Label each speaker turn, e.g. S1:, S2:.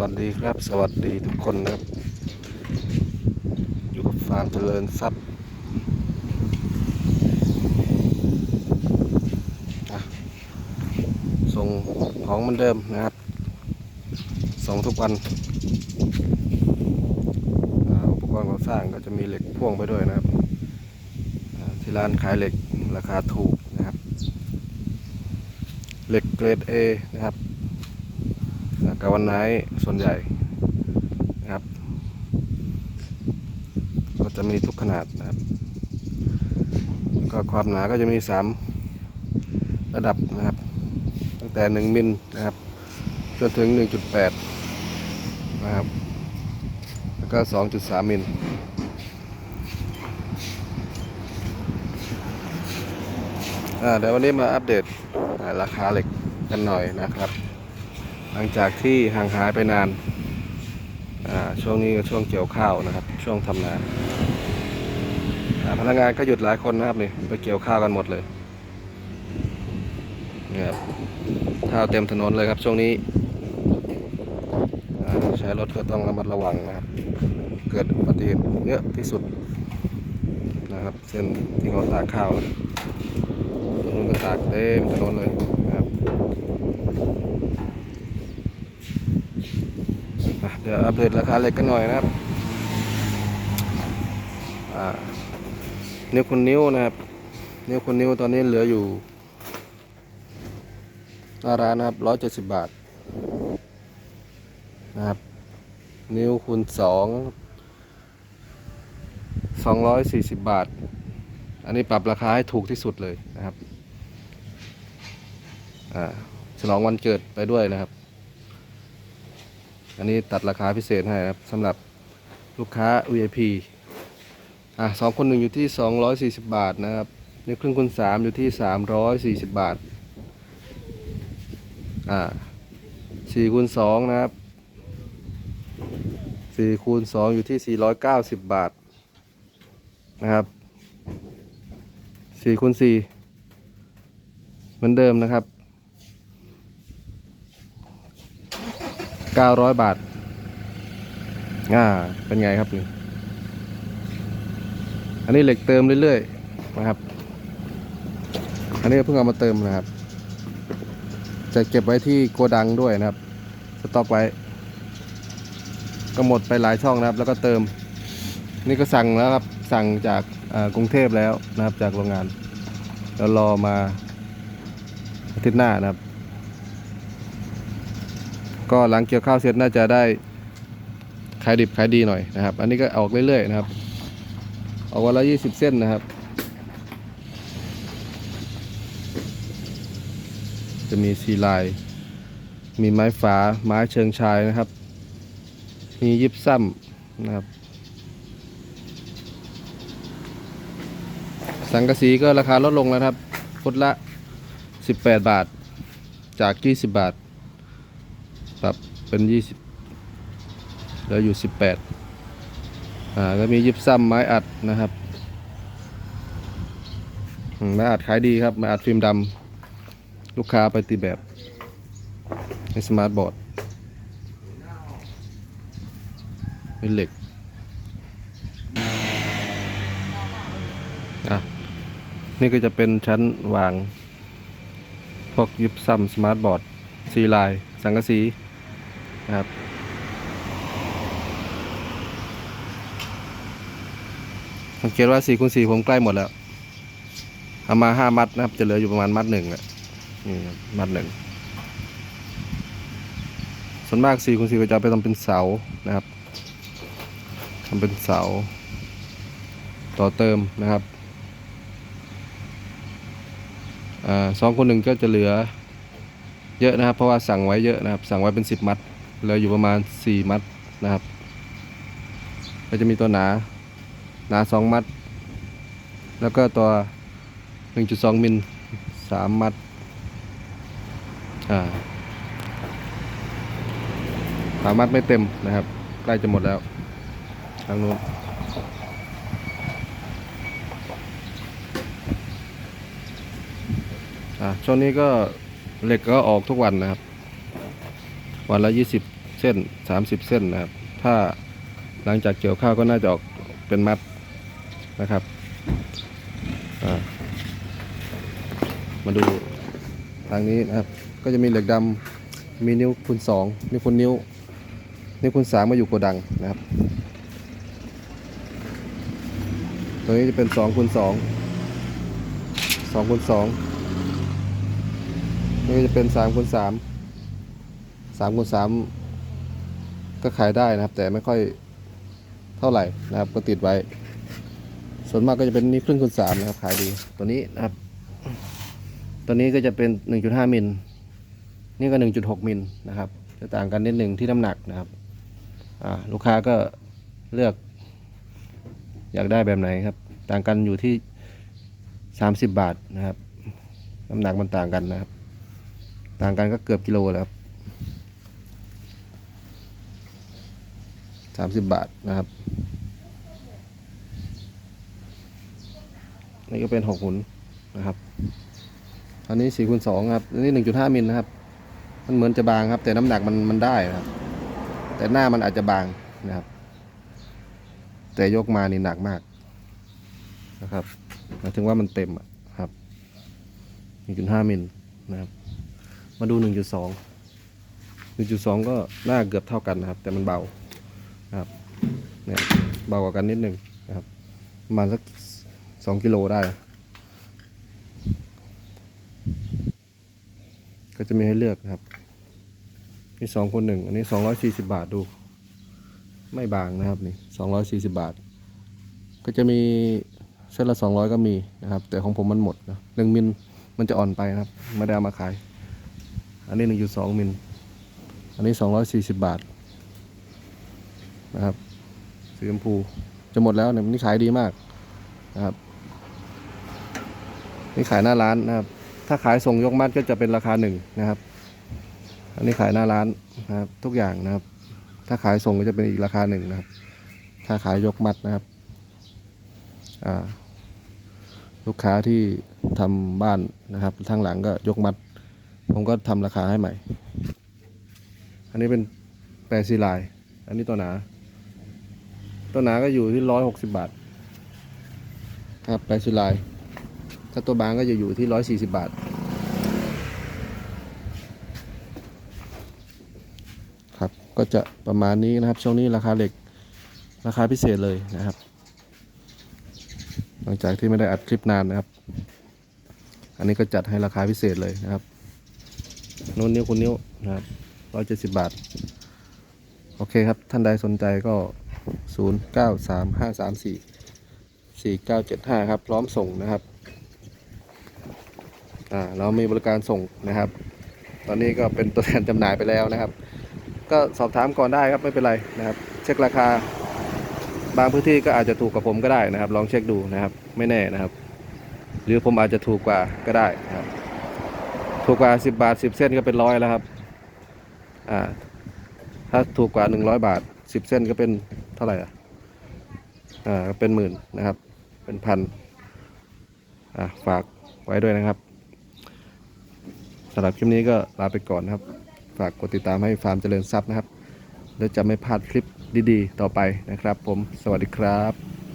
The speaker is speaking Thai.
S1: วัสดีครับ สวัสดีทุกคนนะครับ อยู่กับฟาร์มเจริญทรัพย์ส่งของเหมือนเดิมนะครับ ส่งทุกวันอุปกรณ์ก่อสร้างก็จะมีเหล็กพ่วงไปด้วยนะครับ ที่ร้านขายเหล็กราคาถูกนะครับ เหล็กเกรด A นะครับ กาวันไนท์ส่วนใหญ่นะครับ ก็จะมีทุกขนาดนะครับก็ความหนาก็จะมีสามระดับนะครับ ตั้งแต่หนึ่งมิลนะครับ จนถึงหนึ่งจุดแปดนะครับ แล้วก็สองจุดสามมิลเดี๋ยววันนี้มาอัปเดตราคาเหล็กกันหน่อยนะครับ หลังจากที่ห่างหายไปนานช่วงนี้ก็ช่วงเกี่ยวข้าวนะครับ ช่วงทำนาอ่าพนักงานก็หยุดหลายคนนะครับนี่ไปเกี่ยวข้าวกันหมดเลยเนี่ยครับข้าวเต็มถนนเลยครับ ช่วงนี้ใช้รถก็ต้องระมัดระวังนะครับ เกิดอุบัติเหตุเยอะที่สุดนะครับ เส้นที่เขาตากข้าวนะตรงนู้นก็ตากเต็มถนนเลยนะครับ อะเดี๋ยวอัปเดตราคาเหล็กกันหน่อยนะครับนิ้วคุณนิ้วนะครับนิ้วคุณนิ้วตอนนี้เหลืออยู่หน้าร้านนะครับร้อยเจ็ดสิบบาทนะครับ นิ้วคูณสองสองร้อยสี่สิบบาท อันนี้ปรับราคาให้ถูกที่สุดเลยนะครับอ่าฉลองวันเกิดไปด้วยนะครับ อันนี้ตัดราคาพิเศษให้นะครับสำหรับลูกค้า VIP อะสองคนหนึ่งอยู่ที่ 240 บาทนะครับนิ้วครึ่งคูณสามอยู่ที่ 340 บาท อ่าสี่คูณสองนะครับสี่คูณสองอยู่ที่ 490 บาทนะครับสี่คูณสี่เหมือนเดิมนะครับ 900บาท อ่า เป็นไงครับนี่อันนี้เหล็กเติมเรื่อยๆนะครับ อันนี้เพิ่งเอามาเติมนะครับ จะเก็บไว้ที่โกดังด้วยนะครับ สต็อกไว้ ก็หมดไปหลายช่องนะครับ แล้วก็เติม นี่ก็สั่งแล้วครับ สั่งจากกรุงเทพแล้วนะครับ จากโรงงาน แล้วรอมาอาทิตย์หน้านะครับ ก็หลังเกี่ยวข้าวเสร็จน่าจะได้ขายดิบขายดีหน่อยนะครับ อันนี้ก็ออกเรื่อยๆนะครับ ออกวันละยี่สิบเส้นนะครับ จะมีซีลาย มีไม้ฝาไม้เชิงชายนะครับ มียิบซ้ำนะครับ สังกะสีก็ราคาลดลงแล้วครับฟุตละ 18 บาทจาก 20 บาท ปรับเป็นยี่สิบเหลืออยู่สิบแปดอ่าก็มียิบซ้ำไม้อัดนะครับไม้อัดขายดีครับไม้อัดฟิล์มดำลูกค้าไปตีแบบในสมาร์ทบอร์ดเป็นเหล็กอะนี่ก็จะเป็นชั้นวาง พวกยิบซ้ำสมาร์ทบอร์ดสีลาย สังกะสี ครับสังเกตว่าสี่คูณสี่ผมใกล้หมดแล้วเอามาห้ามัดนะครับ จะเหลืออยู่ประมาณมัดหนึ่งแหละนี่มัดหนึ่งส่วนมากสี่คูณสี่ก็จะเอาไปทำเป็นเสานะครับทำเป็นเสา ต่อเติมนะครับอ่าสองคูณหนึ่งก็จะเหลือเยอะนะครับ เพราะว่าสั่งไว้เยอะนะครับ สั่งไว้เป็นสิบมัด เหลืออยู่ประมาณสี่มัดนะครับ ก็จะมีตัวหนา หนาสองมัด แล้วก็ตัวหนึ่งจุดสองมิลสามมัด อ่าสามมัดไม่เต็มนะครับ ใกล้จะหมดแล้วทางนู้นอ่าช่วงนี้ก็เหล็กก็ออกทุกวันนะครับ วันละยี่สิบเส้นสามสิบเส้นนะครับ ถ้าหลังจากเกี่ยวข้าวก็น่าจะออกเป็นมัดนะครับ มาดูทางนี้นะครับ ก็จะมีเหล็กดำมีนิ้วคูณสองนิ้วคูณนิ้ว นิ้วคูณสามมาอยู่โกดังนะครับ ตัวนี้จะเป็นสองคูณสองสองคูณสองนี่จะเป็นสามคูณสาม สามคูณสามก็ขายได้นะครับ แต่ไม่ค่อยเท่าไหร่นะครับ ก็ติดไว้ ส่วนมากก็จะเป็นนี่ครึ่งคูณสามนะครับ ขายดีตัวนี้นะครับ ตัวนี้ก็จะเป็น1.5มิลนี่ก็1.6มิลนะครับจะต่างกันนิดหนึ่งที่น้ำหนักนะครับอ่าลูกค้าก็เลือก อยากได้แบบไหนครับ ต่างกันอยู่ที่30บาทนะครับ น้ำหนักมันต่างกันนะครับ ต่างกันก็เกือบกิโลแล้วครับ 30บบาทนะครับนี่ก็เป็นหกหุนนะครับอันนี้4คูณ2ครับอันนี้1.5มิลนะครับ มันเหมือนจะบางครับ แต่น้ำหนักมันมันได้นะครับ แต่หน้ามันอาจจะบางนะครับ แต่ยกมานี่หนักมากนะครับหมายถึงว่ามันเต็มครับ1.5มิลนะครับ มาดู1.2 1.2ก็หน้าเกือบเท่ากันนะครับ แต่มันเบา นะครับเนี่ยเบากว่ากันนิดหนึ่งนะครับประมาณสัก2กิโลได้ ก็จะมีให้เลือกนะครับนี่สองคนหนึ่งอันนี้สองร้อยสี่สิบาทดู ไม่บางนะครับนี่สองร้อยสี่สิบาท ก็จะมีเส้นละสองร้อยก็มีนะครับ แต่ของผมมันหมดนะหนึ่งมิลมันจะอ่อนไปนะครับไม่ได้เอามาขาย อันนี้หนึ่งจุดสองมิลอันนี้สองร้อยสี่สิบาท นะครับสีชมพูจะหมดแล้วเนี่ยนี่ขายดีมากนะครับ นี่ขายหน้าร้านนะครับ ถ้าขายส่งยกมัดก็จะเป็นราคาหนึ่งนะครับ อันนี้ขายหน้าร้านนะครับ ทุกอย่างนะครับ ถ้าขายส่งก็จะเป็นอีกราคาหนึ่งนะครับ ถ้าขายยกมัดนะครับอ่าลูกค้าที่ทำบ้านนะครับทางหลังก็ยกมัด ผมก็ทำราคาให้ใหม่ อันนี้เป็นแปรซีไลน์อันนี้ตัวหนา ตัวหนาก็อยู่ที่ร้อยหกสิบบาท ครับแปรซีไลน์ถ้าตัวบางก็จะอยู่ที่ร้อยสี่สิบบาท ครับ ก็จะประมาณนี้นะครับ ช่วงนี้ราคาเหล็ก ราคาพิเศษเลยนะครับ หลังจากที่ไม่ได้อัดคลิปนานนะครับ อันนี้ก็จัดให้ราคาพิเศษเลยนะครับนู้นนิ้วคุณนิ้วนะครับร้อยเจ็ดสิบบาท โอเคครับ ท่านใดสนใจก็ ศูนย์เก้าสามห้าสามสี่สี่เก้าเจ็ดห้าครับ พร้อมส่งนะครับอ่าเรามีบริการส่งนะครับ ตอนนี้ก็เป็นตัวแทนจำหน่ายไปแล้วนะครับ ก็สอบถามก่อนได้ครับไม่เป็นไรนะครับ เช็คราคา บางพื้นที่ก็อาจจะถูกกว่าผมก็ได้นะครับ ลองเช็คดูนะครับ ไม่แน่นะครับ หรือผมอาจจะถูกกว่าก็ได้นะครับ ถูกกว่า 10 บาท 10 เส้นก็เป็นร้อยแล้วครับอ่าถ้าถูกกว่า 100 บาท 10 เส้นก็เป็น เท่าไหร่อะอ่าเป็นหมื่นนะครับ เป็นพันอ่าฝากไว้ด้วยนะครับสำหรับคลิปนี้ก็ลาไปก่อนนะครับ ฝากกดติดตามให้ฟาร์มเจริญทรัพย์นะครับ แล้วจะไม่พลาดคลิปดีๆ ต่อไปนะครับ ผมสวัสดีครับ